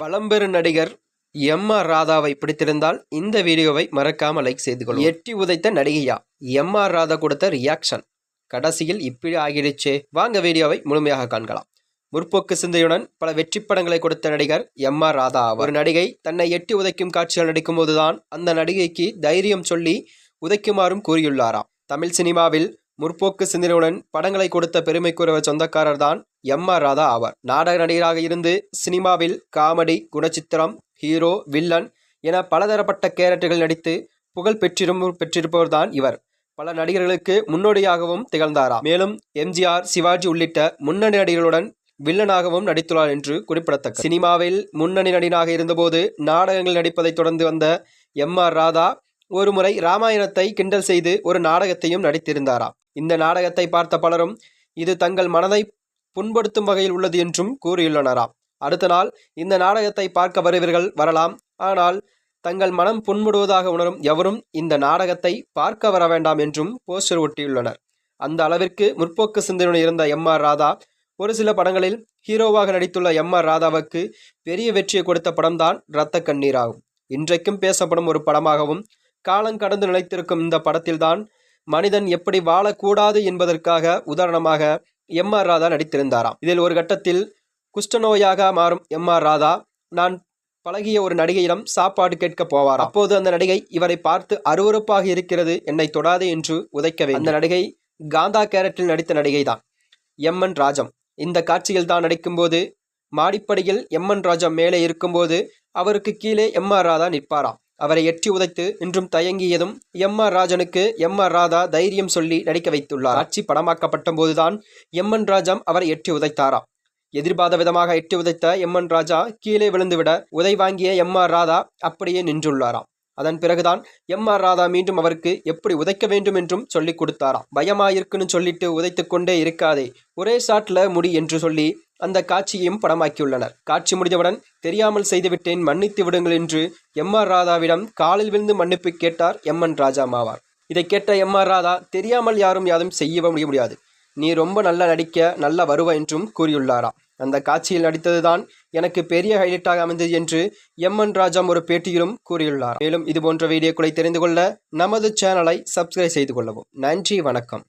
பழம்பெரு நடிகர் M R ராதாவை பிடித்திருந்தால் இந்த வீடியோவை மறக்காம லைக் செய்து கொள்ளும். எட்டி உதைத்த நடிகையா? எம் ஆர் ராதா கொடுத்த ரியாக்ஷன் கடைசியில் இப்படி ஆகிடுச்சே. வாங்க வீடியோவை முழுமையாக காண்கலாம். முற்போக்கு சிந்தையுடன் பல வெற்றி படங்களை கொடுத்த நடிகர் எம் ஆர் ராதா ஒரு நடிகை தன்னை எட்டி உதைக்கும் காட்சிகள் நடிக்கும் போதுதான் அந்த நடிகைக்கு தைரியம் சொல்லி உதைக்குமாறும் கூறியுள்ளாராம். தமிழ் சினிமாவில் முற்போக்கு சிந்தனையுடன் படங்களை கொடுத்த பெருமைக்குரிய சொந்தக்காரர் தான் எம் ஆர் ராதா ஆவார். நாடக நடிகராக இருந்து சினிமாவில் காமெடி குணச்சித்திரம் ஹீரோ வில்லன் என பலதரப்பட்ட கேரக்டர்கள் நடித்து புகழ் பெற்றிரும் பெற்றிருப்பவர்தான் இவர். பல நடிகர்களுக்கு முன்னோடியாகவும் திகழ்ந்தாராம் மேலும் எம்ஜிஆர் சிவாஜி உள்ளிட்ட முன்னணி நடிகர்களுடன் வில்லனாகவும் நடித்துள்ளார் என்று குறிப்பிடத்தக்க சினிமாவில் முன்னணி நடிகனாக இருந்தபோது நாடகங்கள் நடிப்பதை தொடர்ந்து வந்த எம் ஆர் ராதா ஒருமுறை ராமாயணத்தை கிண்டல் செய்து ஒரு நாடகத்தையும் நடித்திருந்தாராம் இந்த நாடகத்தை பார்த்த பலரும் இது தங்கள் மனதை புண்படுத்தும் வகையில் உள்ளது என்றும் கூறியுள்ளனராம் அடுத்த நாள் இந்த நாடகத்தை பார்க்க வருவீர்கள் வரலாம். ஆனால் தங்கள் மனம் புண்படுவதாக உணரும் எவரும் இந்த நாடகத்தை பார்க்க வர வேண்டாம் என்றும் போஸ்டர் ஒட்டியுள்ளனர். அந்த அளவிற்கு முற்போக்கு சிந்தனையுடன் இருந்த எம் ஆர் ராதா ஒரு சில படங்களில் ஹீரோவாக நடித்துள்ள எம் ஆர் ராதாவுக்கு பெரிய வெற்றியை கொடுத்த படம்தான் இரத்த கண்ணீராகும். இன்றைக்கும் பேசப்படும் ஒரு படமாகவும் காலம் கடந்து நிலைத்திருக்கும் இந்த படத்தில்தான் மனிதன் எப்படி வாழக்கூடாது என்பதற்காக உதாரணமாக எம் ஆர் ராதா நடித்திருந்தாராம். இதில் ஒரு கட்டத்தில் குஷ்டநோயாக மாறும் எம் ஆர் ராதா நான் பழகிய ஒரு நடிகையிடம் சாப்பாடு கேட்க போவார் அப்போது அந்த நடிகை இவரை பார்த்து அருவருப்பாக இருக்கிறது என்னை தொடாது என்று உதைக்கவே. அந்த நடிகை காந்தா கேரட்டில் நடித்த நடிகை தான் எம்என் ராஜம். இந்த காட்சியில் தான் நடிக்கும்போது மாடிப்படியில் எம்என் ராஜம் மேலே இருக்கும்போது அவருக்கு கீழே எம் ஆர் ராதா நிற்பாராம். அவரை எட்டி உதைத்து இன்றும் தயங்கியதும் எம் ஆர் ராஜனுக்கு எம் ஆர் ராதா தைரியம் சொல்லி நடிக்க வைத்துள்ளார். ஆட்சி படமாக்கப்பட்ட போதுதான் எம்என் ராஜம் அவரை எட்டி உதைத்தாராம் எதிர்பார்த்த விதமாக எட்டி உதைத்த எம்என் ராஜா கீழே விழுந்துவிட உதை வாங்கிய எம் ஆர் ராதா அப்படியே நின்றுள்ளாராம். அதன் பிறகுதான் எம் ஆர் ராதா மீண்டும் அவருக்கு எப்படி உதைக்க வேண்டும் என்றும் சொல்லிக் கொடுத்தாராம். பயமாயிருக்குன்னு சொல்லிட்டு உதைத்து கொண்டே இருக்காதே ஒரே ஷாட்ல முடி என்று சொல்லி அந்த காட்சியையும் படமாக்கியுள்ளனர். காட்சி முடிந்தவுடன் தெரியாமல் செய்துவிட்டேன் மன்னித்து விடுங்கள் என்று எம் ஆர் ராதாவிடம் காலில் விழுந்து மன்னிப்பு கேட்டார் எம் என் ராஜா மாவார். இதை கேட்ட எம் ஆர் ராதா தெரியாமல் யாரும் யாரும் செய்ய முடியாது. நீ ரொம்ப நல்லா நடிக்க நல்லா வருவ என்றும் கூறியுள்ளாராம். அந்த காட்சியில் நடித்ததுதான் எனக்கு பெரிய ஹைலைட்டாக அமைந்தது என்று எம் என் ராஜாம் ஒரு பேட்டியிலும் கூறியுள்ளார். மேலும் இது போன்ற வீடியோக்களை தெரிந்து கொள்ள நமது சேனலை சப்ஸ்கிரைப் செய்து கொள்ளவும். நன்றி வணக்கம்.